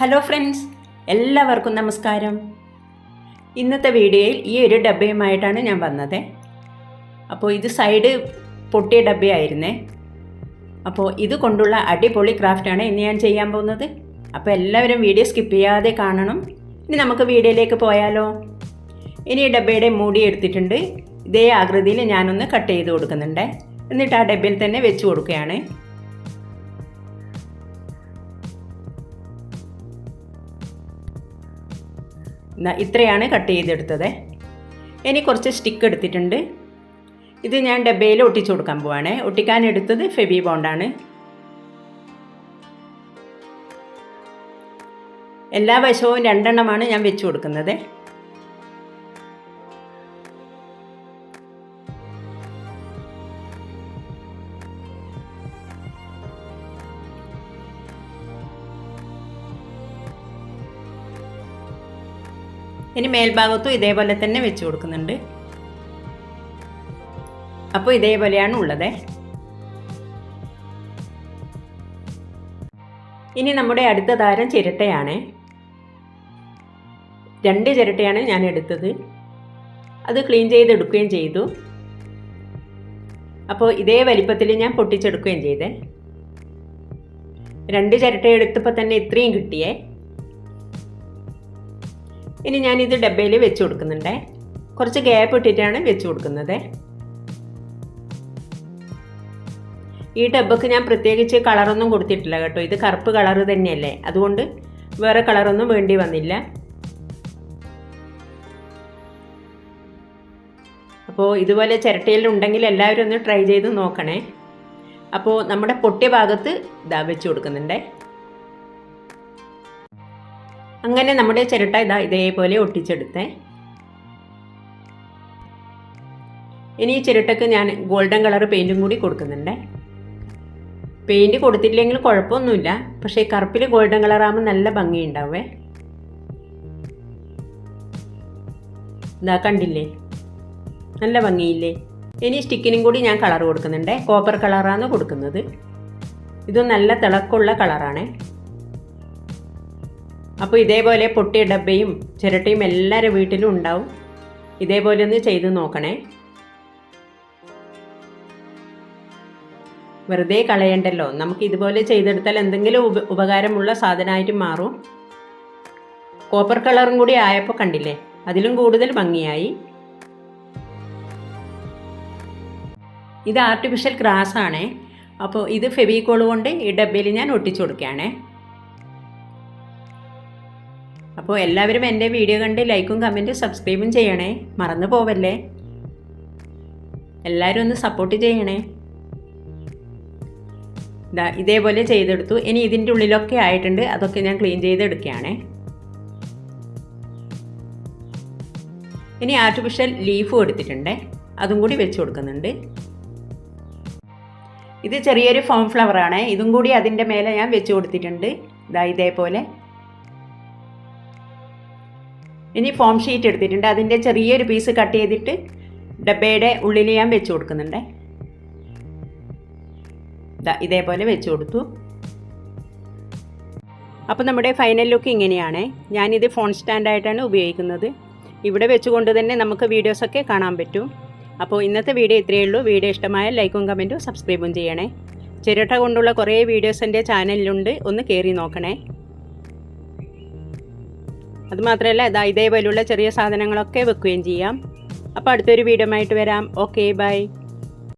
Hello friends എല്ലാവർക്കും നമസ്കാരം. ഇന്നത്തെ വീഡിയോയിൽ ഈ ഒരു ഡബ്ബയുമായിട്ടാണ് ഞാൻ വന്നത്. അപ്പോൾ ഇത് സൈഡ് പൊട്ടിയ ഡബ്ബയായിരുന്നേ. അപ്പോൾ ഇത് കൊണ്ടുള്ള അടിപൊളി ക്രാഫ്റ്റാണ് ഇന്ന് ഞാൻ ചെയ്യാൻ പോകുന്നത്. അപ്പോൾ എല്ലാവരും വീഡിയോ സ്കിപ്പ് ചെയ്യാതെ കാണണം. ഇനി നമുക്ക് വീഡിയോയിലേക്ക് പോയാലോ. ഇനി ഈ ഡബ്ബയുടെ മൂടി എടുത്തിട്ടുണ്ട്. ഇതേ ആകൃതിയിൽ ഞാനൊന്ന് കട്ട് ചെയ്ത് കൊടുക്കുന്നുണ്ട്. എന്നിട്ട് ആ ഡബ്ബയിൽ തന്നെ വെച്ച് കൊടുക്കുകയാണ്. ഇത്രയാണ് കട്ട് ചെയ്തെടുത്തത്. ഇനി കുറച്ച് സ്റ്റിക്ക് എടുത്തിട്ടുണ്ട്. ഇത് ഞാൻ ഡബ്ബയിൽ ഒട്ടിച്ചു കൊടുക്കാൻ പോവാണ്. ഒട്ടിക്കാൻ എടുത്തത് ഫെബി ബോണ്ടാണ് എല്ലാ വശവും രണ്ടെണ്ണമാണ് ഞാൻ വെച്ച് കൊടുക്കുന്നത്. ഇനി മേൽഭാഗത്തും ഇതേപോലെ തന്നെ വെച്ച് കൊടുക്കുന്നുണ്ട്. അപ്പോൾ ഇതേപോലെയാണ് ഉള്ളത്. ഇനി നമ്മുടെ അടുത്ത താരം ചിരട്ടയാണ്. രണ്ട് ചിരട്ടയാണ് ഞാൻ എടുത്തത്. അത് ക്ലീൻ ചെയ്തെടുക്കുകയും ചെയ്തു. അപ്പോൾ ഇതേ വലിപ്പത്തിൽ ഞാൻ പൊട്ടിച്ചെടുക്കുകയും ചെയ്തേ. രണ്ട് ചിരട്ട എടുത്തപ്പോൾ തന്നെ ഇത്രയും കിട്ടിയേ. ഇനി ഞാനിത് ഡബ്ബയിൽ വെച്ച് കൊടുക്കുന്നുണ്ട്. കുറച്ച് ഗ്യാപ്പ് ഇട്ടിട്ടാണ് വെച്ച് കൊടുക്കുന്നത്. ഈ ഡബ്ബക്ക് ഞാൻ പ്രത്യേകിച്ച് കളറൊന്നും കൊടുത്തിട്ടില്ല കേട്ടോ. ഇത് കറുപ്പ് കളറ് തന്നെയല്ലേ. അതുകൊണ്ട് വേറെ കളറൊന്നും വേണ്ടി വന്നില്ല. അപ്പോൾ ഇതുപോലെ ചിരട്ടയിൽ ഉണ്ടെങ്കിൽ എല്ലാവരും ഒന്ന് ട്രൈ ചെയ്ത് നോക്കണേ. അപ്പോൾ നമ്മുടെ പൊട്ടിയ ഭാഗത്ത് ഇതാ വെച്ച് കൊടുക്കുന്നുണ്ടേ. അങ്ങനെ നമ്മുടെ ചിരട്ട ഇതാ ഇതേപോലെ ഒട്ടിച്ചെടുത്തേ. ഇനി ഈ ചിരട്ടക്ക് ഞാൻ ഗോൾഡൻ കളർ പെയിന്റും കൂടി കൊടുക്കുന്നുണ്ട്. പെയിന്റ് കൊടുത്തില്ലെങ്കിൽ കുഴപ്പമൊന്നുമില്ല. പക്ഷേ കറുപ്പിൽ ഗോൾഡൻ കളറാകുമ്പോൾ നല്ല ഭംഗിയുണ്ടാവേ ഇതാ കണ്ടില്ലേ? നല്ല ഭംഗിയില്ലേ? ഇനി സ്റ്റിക്കിനും കൂടി ഞാൻ കളർ കൊടുക്കുന്നുണ്ട്. കോപ്പർ കളറാണ് കൊടുക്കുന്നത്. ഇത് നല്ല തിളക്കമുള്ള കളറാണേ. അപ്പോൾ ഇതേപോലെ പൊട്ടിയ ഡബ്ബയും ചിരട്ടയും എല്ലാവരുടെ വീട്ടിലും ഉണ്ടാവും. ഇതേപോലെ ഒന്ന് ചെയ്ത് നോക്കണേ. വെറുതെ കളയണ്ടല്ലോ. നമുക്ക് ഇതുപോലെ ചെയ്തെടുത്താൽ എന്തെങ്കിലും ഉപ ഉപകാരമുള്ള സാധനമായിട്ട് മാറും. കോപ്പർ കളറും കൂടി ആയപ്പോൾ കണ്ടില്ലേ? അതിലും കൂടുതൽ ഭംഗിയായി. ഇത് ആർട്ടിഫിഷ്യൽ ഗ്രാസ് ആണേ. അപ്പോൾ ഇത് ഫെവിക്കോൾ കൊണ്ട് ഈ ഡബ്ബയിൽ ഞാൻ ഒട്ടിച്ചു കൊടുക്കുകയാണേ. അപ്പോൾ എല്ലാവരും എന്റെ വീഡിയോ കണ്ട് ലൈക്കും കമന്റും സബ്സ്ക്രൈബും ചെയ്യണേ. മറന്നു പോവല്ലേ? എല്ലാവരും ഒന്ന് സപ്പോർട്ട് ചെയ്യണേ. ഇതാ ഇതേപോലെ ചെയ്തെടുത്തു. ഇനി ഇതിന്റെ ഉള്ളിലൊക്കെ ആയിട്ടുണ്ട്. അതൊക്കെ ഞാൻ ക്ലീൻ ചെയ്തെടുക്കുകയാണേ. ഇനി ആർട്ടിഫിഷ്യൽ ലീഫും എടുത്തിട്ടുണ്ട്. അതും കൂടി വെച്ച് കൊടുക്കുന്നുണ്ട്. ഇത് ചെറിയൊരു ഫോം ഫ്ലവറാണ് ഇതും കൂടി അതിന്റെ മേലെ ഞാൻ വെച്ച് കൊടുത്തിട്ടുണ്ട്. ഇതാ ഇതേപോലെ. ഇനി ഫോം ഷീറ്റ് എടുത്തിട്ടുണ്ട്. അതിന്റെ ചെറിയൊരു പീസ് കട്ട് ചെയ്തിട്ട് ഡബ്ബയുടെ ഉള്ളിൽ ഞാൻ വെച്ച് കൊടുക്കുന്നുണ്ട്. ഇതേപോലെ വെച്ച് കൊടുത്തു. അപ്പോൾ നമ്മുടെ ഫൈനൽ ലുക്ക് ഇങ്ങനെയാണ്. ഞാനിത് ഫോൺ സ്റ്റാൻഡായിട്ടാണ് ഉപയോഗിക്കുന്നത്. ഇവിടെ വെച്ചുകൊണ്ട് തന്നെ നമുക്ക് വീഡിയോസൊക്കെ കാണാൻ പറ്റും. അപ്പോൾ ഇന്നത്തെ വീഡിയോ ഇത്രയേ ഉള്ളൂ. വീഡിയോ ഇഷ്ടമായ ലൈക്കും കമന്റും സബ്സ്ക്രൈബും ചെയ്യണേ. ചിരട്ട കൊണ്ടുള്ള കുറേ വീഡിയോസ് എന്റെ ചാനലിലുണ്ട് ഒന്ന് കയറി നോക്കണേ. അതുമാത്രമല്ല ഇതാ ഇതേപോലുള്ള ചെറിയ സാധനങ്ങളൊക്കെ വെക്കുകയും ചെയ്യാം. അപ്പോൾ അടുത്തൊരു വീഡിയോ ആയിട്ട് വരാം. Okay bye